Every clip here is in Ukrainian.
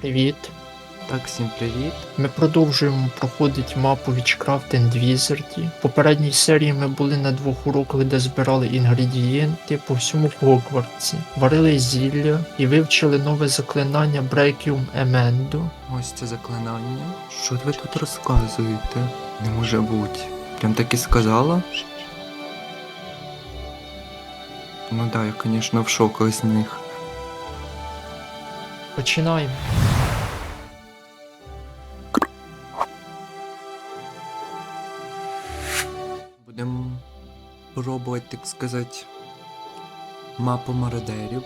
Привіт. Так, всім привіт. Ми продовжуємо проходити мапу Witchcraft and Wizard. В попередній серії ми були на двох уроках, де збирали інгредієнти по всьому Хогвартсі, варили зілля і вивчили нове заклинання Breakium Emendo. Ось це заклинання. Що ви тут розказуєте? Не може бути. Прям так і сказала? Ну да, я, звісно, в шоках з них. Починаємо. Будемо пробувати, так сказати, мапу мародерів.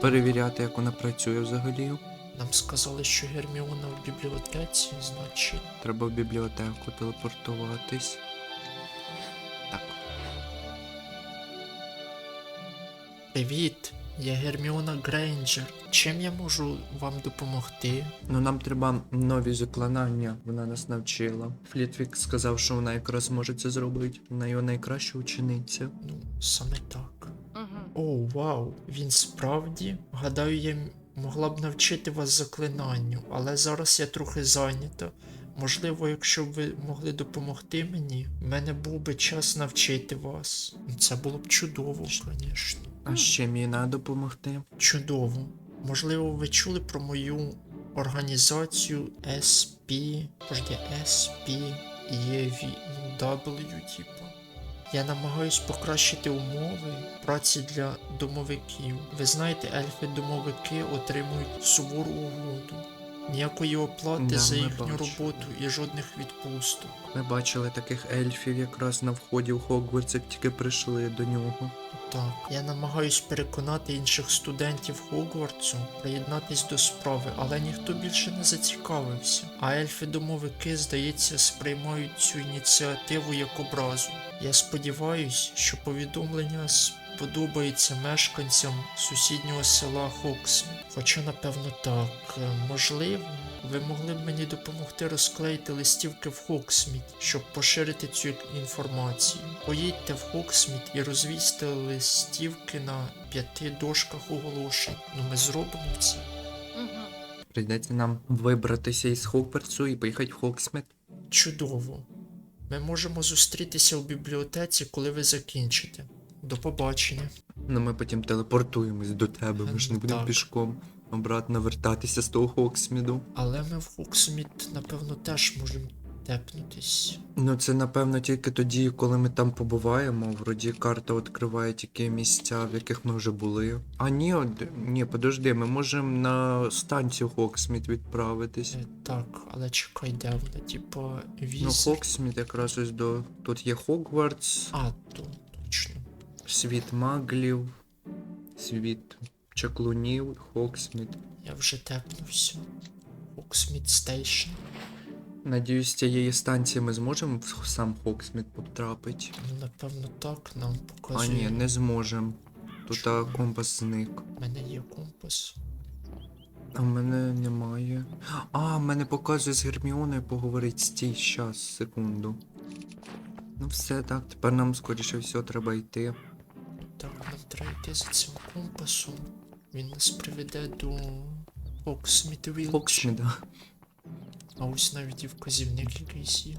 Перевіряти, як вона працює взагалі. Нам сказали, що Герміона в бібліотеці, значить. Треба в бібліотеку телепортуватись. Так. Привіт, я Герміона Грейнджер. Чим я можу вам допомогти? Ну нам треба нові заклинання, вона нас навчила. Флітвік сказав, що вона якраз може це зробити. Вона його найкраща учениця. Ну, саме так. О, вау, він справді. Гадаю, я могла б навчити вас заклинанню, але зараз я трохи зайнята. Можливо, якщо б ви могли допомогти мені, в мене був би час навчити вас. Це було б чудово, звісно. А чим їй допомогти? Чудово. Можливо, ви чули про мою організацію SP. Пожди, SP EV, ну, типу. Я намагаюсь покращити умови праці для домовиків. Ви знаєте, ельфи-домовики отримують сувору угоду. Ніякої оплати Да, за їхню бачили. роботу і жодних відпусток. Ми бачили таких ельфів якраз на вході в Хогвартс, як тільки прийшли до нього. Так, я намагаюсь переконати інших студентів Хогвартсу приєднатись до справи, але ніхто більше не зацікавився. А ельфи-домовики, здається, сприймають цю ініціативу як образу. Я сподіваюсь, що повідомлення сподобається мешканцям сусіднього села Хоксміт. Хоча, напевно, так, Е, можливо, ви могли б мені допомогти розклеїти листівки в Хоксміт, щоб поширити цю інформацію. Поїдьте в Хоксміт і розвісьте листівки на п'яти дошках оголошень. Ну ми зробимо це. Прийдеться нам вибратися із Хогвартсу і поїхати в Хоксмит. Чудово. Ми можемо зустрітися у бібліотеці, коли ви закінчите. До побачення. Ну ми потім телепортуємось до тебе, ми ж не будемо Так. пішком обратно вертатися з того Хоксміду. Але ми в Хоксміт, напевно, теж можемо тепнутись. Ну це напевно тільки тоді, коли ми там побуваємо. Вроді карта відкриває тільки місця, в яких ми вже були. А ні, от, ні, подожди, ми можемо на станцію Хоксміт відправитись. Е, так, але чекай, де вона, типа, віз. Ну, Хоксміт якраз ось до. Тут є Хогвартс, А, то точно. світ маглів, світ чаклунів, Хоксміт. Я вже тепнувся. Хоксміт Стейшн. Надіюсь, з цієї станції ми зможемо в сам Хоксміт потрапити. Ну, напевно, так нам А ні, не зможемо. Тут а, компас зник. У мене є компас. А в мене немає. А, в мене показує з Герміоною поговорить. Стій, щас, секунду. Ну все так, тепер нам скоріше всього треба йти. Так, нам треба йти за цим компасом. Він нас приведе до Хоксміт Вілч. Хоксміда. А ось навіть і вказівник якийсь є.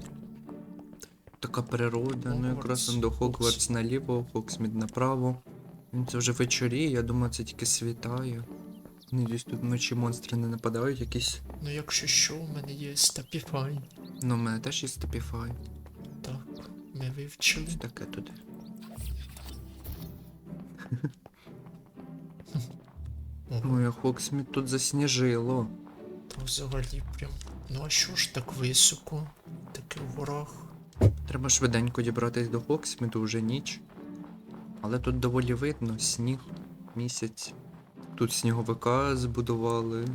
Така природа, ну якраз он до Хогвартс наліво, Хоксмід направо. Ну, Це вже вечоріє, я думаю, це тільки світає. Надіюсь, тут вночі монстри не нападають якісь. Ну якщо що, у мене є Стапіфай. Ну, в мене теж є Степіфай. Так, ми вивчили. Що таке тут? Ой, а Хоксмід тут засніжило. то взагалі прям. Ну а що ж так високо? Таке в горах. Треба швиденько дібратись до Хоксміду, вже ніч. Але тут доволі видно сніг, місяць. Тут сніговика збудували.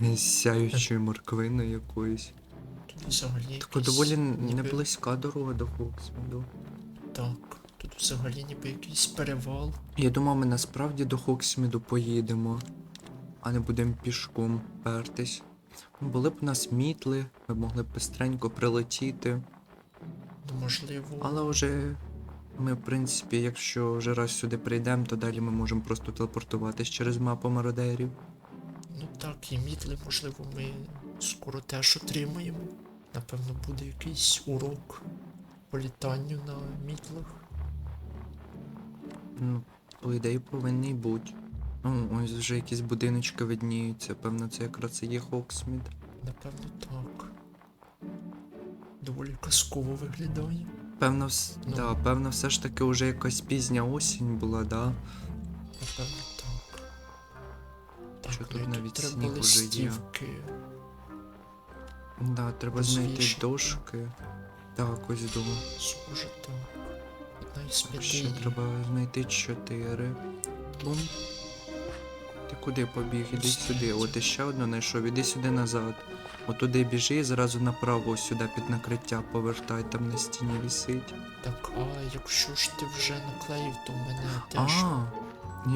З сяючою морквиною якоюсь. Тут взагалі. Така якийсь доволі ніби- не близька дорога до Хоксміду. Так, взагалі ніби якийсь перевал. Я думав, ми насправді до Хоксміду поїдемо, а не будемо пішком пертись. Були б у нас мітли, ми могли б бистренько прилетіти. Ну, можливо. Але вже ми, в принципі, якщо вже раз сюди прийдемо, то далі ми можемо просто телепортуватись через мапу мародерів. Ну так, і мітли, можливо, ми скоро теж отримаємо. Напевно, буде якийсь урок по літанню на мітлах. Ну, по ідеї повинні бути. Ну, ось вже якісь будиночки видніються. Певно, це якраз і є Хоксмід. Напевно, так. Доволі казково виглядає. Певно, вс... Ну. да, певно, все ж таки вже якась пізня осінь була, да? Напевно, так. Так, Що тут навіть треба сніг уже є. Да, треба знайти дошки. Так, ось до. Схоже, так. Ще треба знайти чотири. Бум. Ти куди побіг? Іди сюди. От іще одну знайшов, іди сюди назад. От туди біжи і зразу направо сюди під накриття повертай, там на стіні висить. Так, а якщо ж ти вже наклеїв, то в мене теж. А,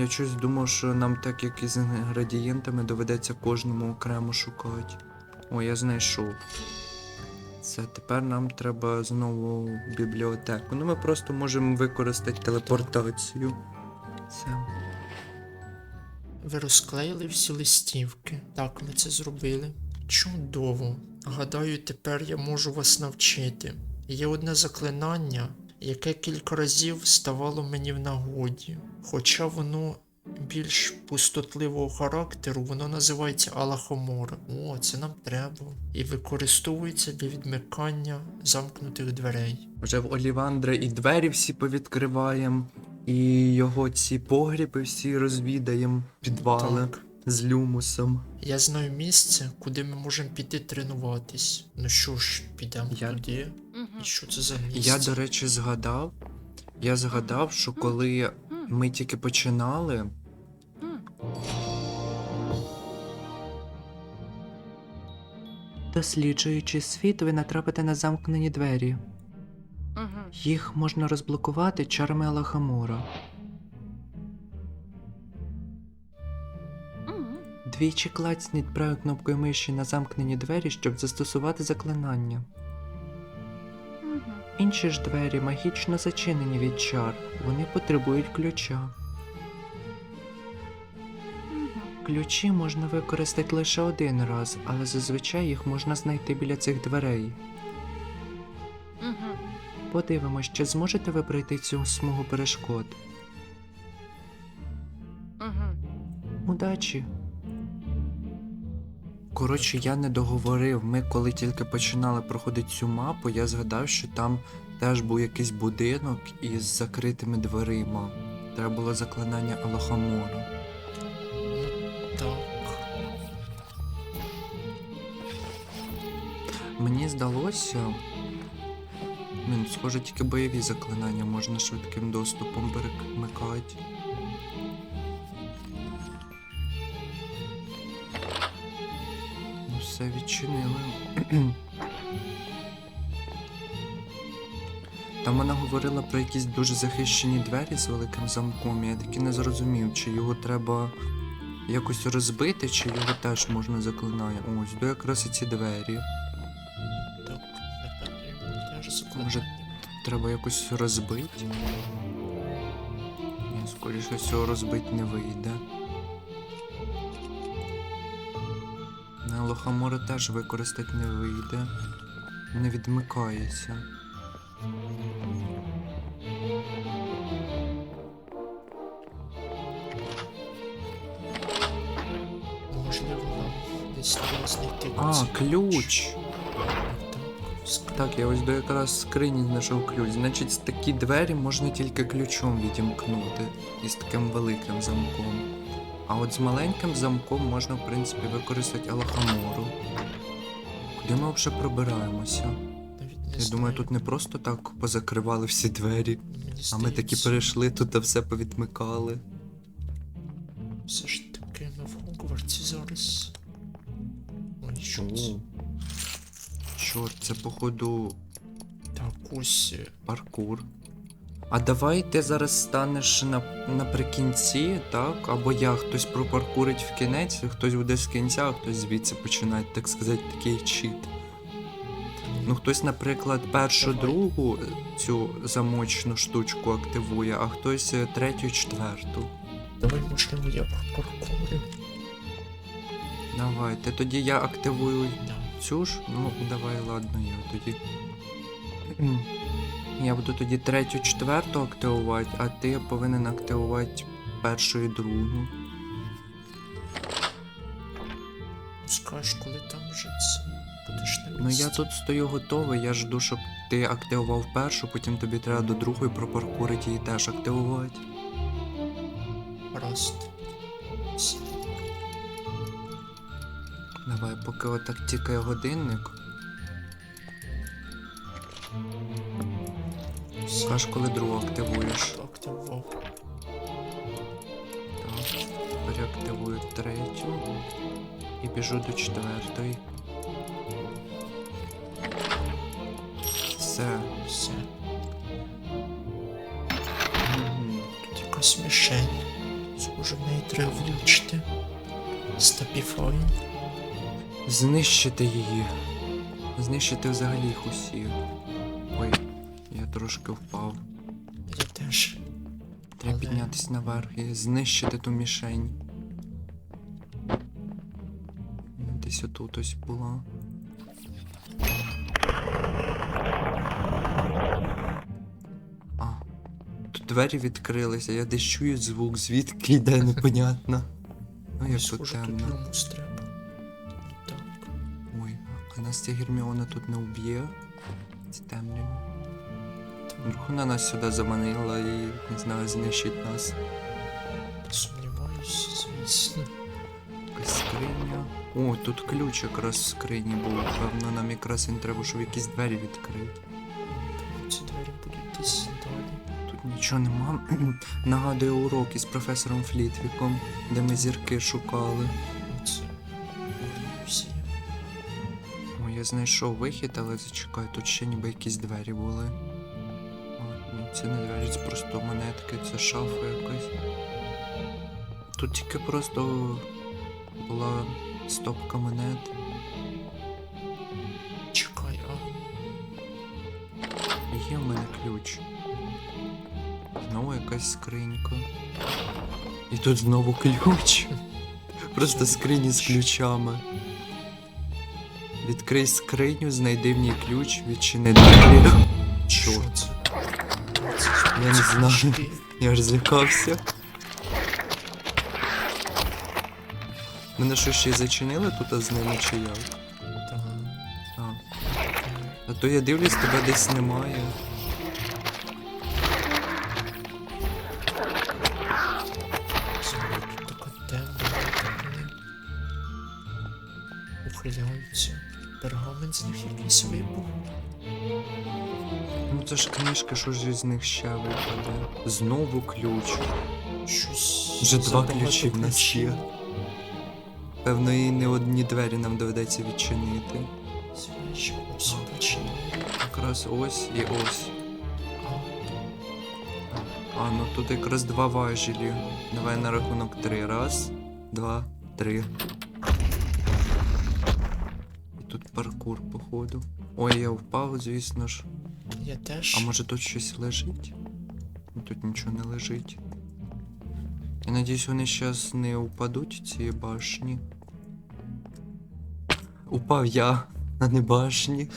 я щось думав, що нам так як із інгредієнтами доведеться кожному окремо шукати. О, я знайшов. Це тепер нам треба знову бібліотеку. Ну ми просто можемо використати телепортацію. Це. Ви розклеїли всі листівки. Так, ми це зробили. Чудово. Гадаю, тепер я можу вас навчити. Є одне заклинання, яке кілька разів ставало мені в нагоді. Хоча воно більш пустотливого характеру, воно називається Алахомора. О, це нам треба. І використовується для відмикання замкнутих дверей. Вже в Олівандра і двері всі повідкриваємо, і його ці погріби всі розвідаємо, підвали Так. з люмусом. Я знаю місце, куди ми можемо піти тренуватись. Ну що ж, підемо Я- туди. І що це за місце? Я, до речі, згадав. Я згадав, що коли ми тільки починали, Досліджуючи світ, ви натрапите на замкнені двері. Їх можна розблокувати чарами Алахамура. Двічі клацніть правою кнопкою миші на замкнені двері, щоб застосувати заклинання. Інші ж двері магічно зачинені від чар. Вони потребують ключа. Ключі можна використати лише один раз, але зазвичай їх можна знайти біля цих дверей. Подивимось, чи зможете ви пройти цю смугу перешкод. Удачі. Коротше, я не договорив. Ми коли тільки починали проходити цю мапу, я згадав, що там теж був якийсь будинок із закритими дверима. Треба було заклинання Алахамора. Мені здалося. Блін, схоже, тільки бойові заклинання можна швидким доступом перемикати. Ну, все відчинили. Там вона говорила про якісь дуже захищені двері з великим замком. Я таки не зрозумів, чи його треба якось розбити, чи його теж можна заклинання. Ось, до якраз і ці двері. Може, Треба якось розбити. Ні, скоріше всього розбити не вийде. На лохомора теж використати не вийде. Не відмикається. Можливо, нам десь треба знайти А, ключ! Так, я ось до якраз скрині знайшов ключ. Значить, такі двері можна тільки ключом відімкнути. Із таким великим замком. А от з маленьким замком можна, в принципі, використати Алахамору. Куди ми взагалі пробираємося? Я думаю, тут не просто так позакривали всі двері, а ми таки перейшли тут та все повідмикали. Все ж таки ми в Хогвартсі зараз. Ой, що це? Чорт, це походу Так, ось. е, паркур. А давай ти зараз станеш на, наприкінці, так? Або я хтось пропаркурить в кінець, хтось буде з кінця, а хтось звідси починає, так сказати, такий чіт. Ну, хтось, наприклад, першу, другу е, цю замочну штучку активує, а хтось е, третю, четверту. Давай, можливо, я пропаркурю. Давайте, тоді я активую Да. Цю ж. Ну, давай, ладно, я тоді. Я буду тоді третю, четверту активувати, а ти повинен активувати першу і другу. Скажеш, коли там вже це будеш на Ну я тут стою готовий, я жду, щоб ти активував першу, потім тобі треба до другої пропаркурити її теж активувати. Раз. Давай, поки отак тікає годинник. Скаж, коли другу активуєш. Активував. Так, переактивую третю і біжу до четвертої. Знищити її. Знищити взагалі їх усіх. Ой, я трошки впав. Я теж. Треба Але- піднятися наверх і знищити ту мішень. Десь отут ось була. А. Тут двері відкрилися, я десь чую звук, звідки йде непонятно. Ну, як тут тут нас ця Герміона тут не вб'є. Ці темряві. Вона нас сюди заманила і, не знаю, знищить нас. Сумніваюся, звісно. Якась скриня. О, тут ключ якраз в скрині був. Певно, нам якраз він треба, щоб якісь двері відкрити. Ці двері будуть десь далі. Тут нічого нема. Нагадує урок із професором Флітвіком, де ми зірки шукали. Я знайшов вихід, але зачекай, тут ще ніби якісь двері були. О, це не двері, це просто монетки, це шафа якась. Тут тільки просто була стопка монет. Чекай, а Є в мене ключ. Знову якась скринька. І тут знову ключ. Просто скрині з ключами. Відкрий скриню, знайди в ній ключ, відчини двері. Чорт, я не знаю. Я аж злякався. Мене що ще й зачинили тут з ними чи як? А. А то я дивлюсь, тебе десь немає. Ухиляються. Пергамент з них якийсь вибух. Ну це ж книжка, що ж з них ще випаде. Знову ключ. Щось. Вже два ключі в нас є. Певно, і не одні двері нам доведеться відчинити. Ось починає. Якраз ось і ось. А, А, ну тут якраз два важелі. Давай на рахунок три. Раз, два, три. Паркур, походу. Ой, я впав, звісно ж. я теж. А може тут щось лежить? Ну, Тут нічого не лежить. Я надіюсь, вони зараз не упадуть ці башні. Упав я, а не башні.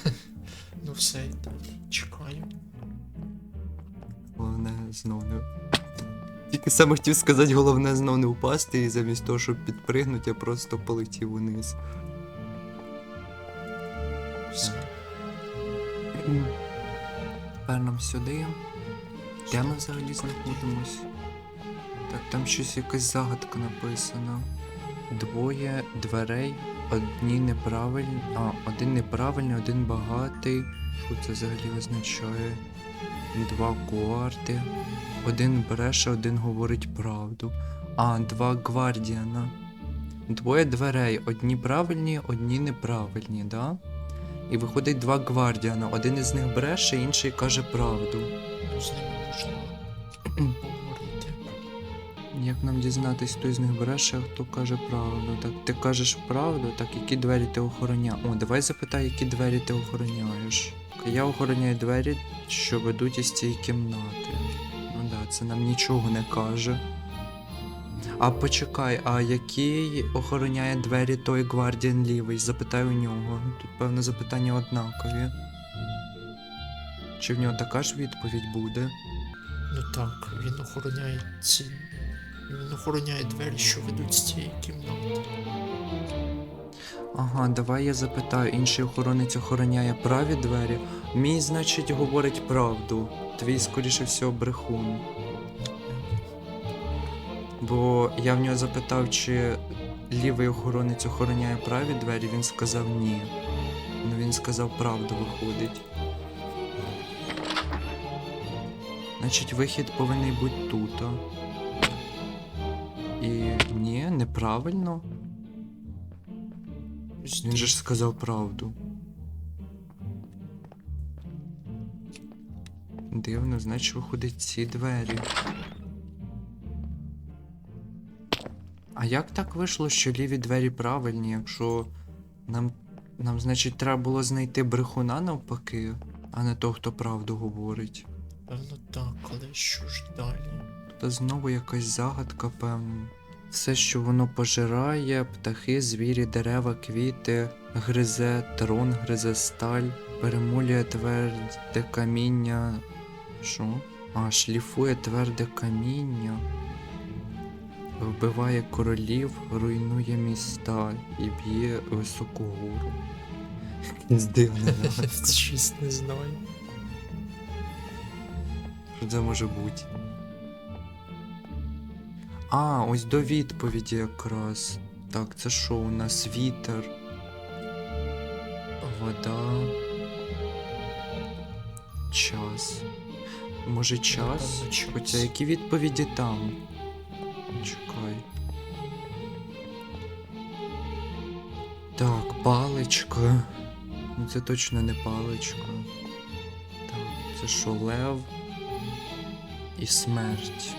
Ну все, чекаю. Головне знов не. Тільки саме хотів сказати, головне знов не впасти, і замість того, щоб підпригнути, я просто полетів униз. Тепер нам сюди. Де ми взагалі знаходимось? Так, там щось якась загадка написана. Двоє дверей, одні неправильні. А, один неправильний, один багатий. Що це взагалі означає? Два кварти. Один бреше, один говорить правду. А, два гвардіана. Двоє дверей, одні правильні, одні неправильні, да? І виходить два гвардіана. Один із них бреше, інший каже правду. Як нам дізнатись, хто з них бреше, а хто каже правду? Так ти кажеш правду, так які двері ти охороняєш? О, давай запитай, які двері ти охороняєш. Я охороняю двері, що ведуть із цієї кімнати. Ну да, це нам нічого не каже. А почекай, а який охороняє двері той гвардіан лівий? Запитай у нього. Тут, певно, запитання однакові. Чи в нього така ж відповідь буде? Ну так, він охороняє ці. Він охороняє двері, що ведуть з цієї кімнати. Ага, давай я запитаю, інший охоронець охороняє праві двері. Мій, значить, говорить правду. Твій, скоріше всього, брехун. Бо я в нього запитав, чи лівий охоронець охороняє праві двері, він сказав ні. Ну він сказав правду виходить. Значить, вихід повинен бути тут. І ні, неправильно. Він же ж сказав правду. Дивно, значить виходить ці двері. А як так вийшло, що ліві двері правильні, якщо нам, нам значить, треба було знайти брехуна навпаки, а не того, хто правду говорить. Певно так, але що ж далі? Та знову якась загадка, певно. Все, що воно пожирає, птахи, звірі, дерева, квіти, гризе, трон, гризе сталь, перемолює тверде каміння. Що? А, шліфує тверде каміння. Вбиває королів, руйнує міста і б'є високу гору. Дивне. Щось не знаю. Що це може бути? А, ось до відповіді якраз. Так, це що у нас вітер? Вода. Час. Може час. Хоча які відповіді там? Чекай. Так, паличка. Ну це точно не паличка. Так, це що, лев і смерть.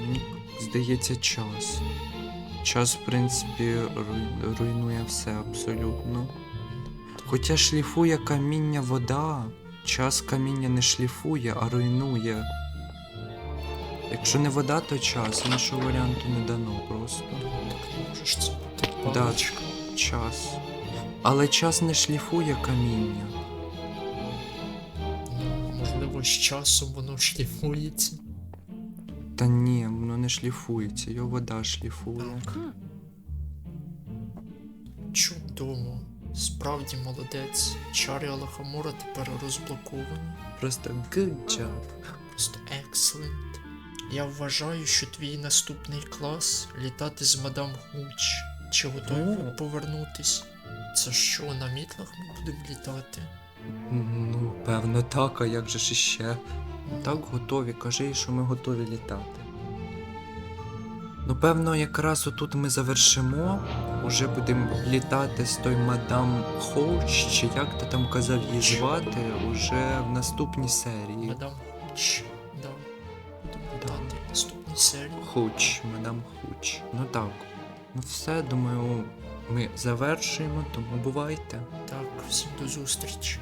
Мені здається, час. Час, в принципі, руйнує все абсолютно. Хоча шліфує каміння вода, час каміння не шліфує, а руйнує. Якщо не вода, то час, іншого варіанту не дано просто. Так не можеш це бути Да, паличка. час. Але час не шліфує каміння. Можливо, з часом воно шліфується. Та ні, воно не шліфується, його вода шліфує. Так. Чудово. Справді молодець. Чари Алахамора тепер розблоковані. Просто good job. Просто excellent. Я вважаю, що твій наступний клас літати з мадам Хуч. Чи готові ви повернутись? Це що, на мітлах ми будемо літати? Ну, певно, так, а як же ж іще? Так, готові, кажи, що ми готові літати. Ну, певно, якраз отут ми завершимо. Уже будемо літати з той мадам Хоуч, чи як ти там казав її звати, уже в наступній серії. Мадам Хуч. Хуч, мадам Хуч. Ну так. Ну все, думаю, ми завершуємо, тому бувайте. Так, всім до зустрічі.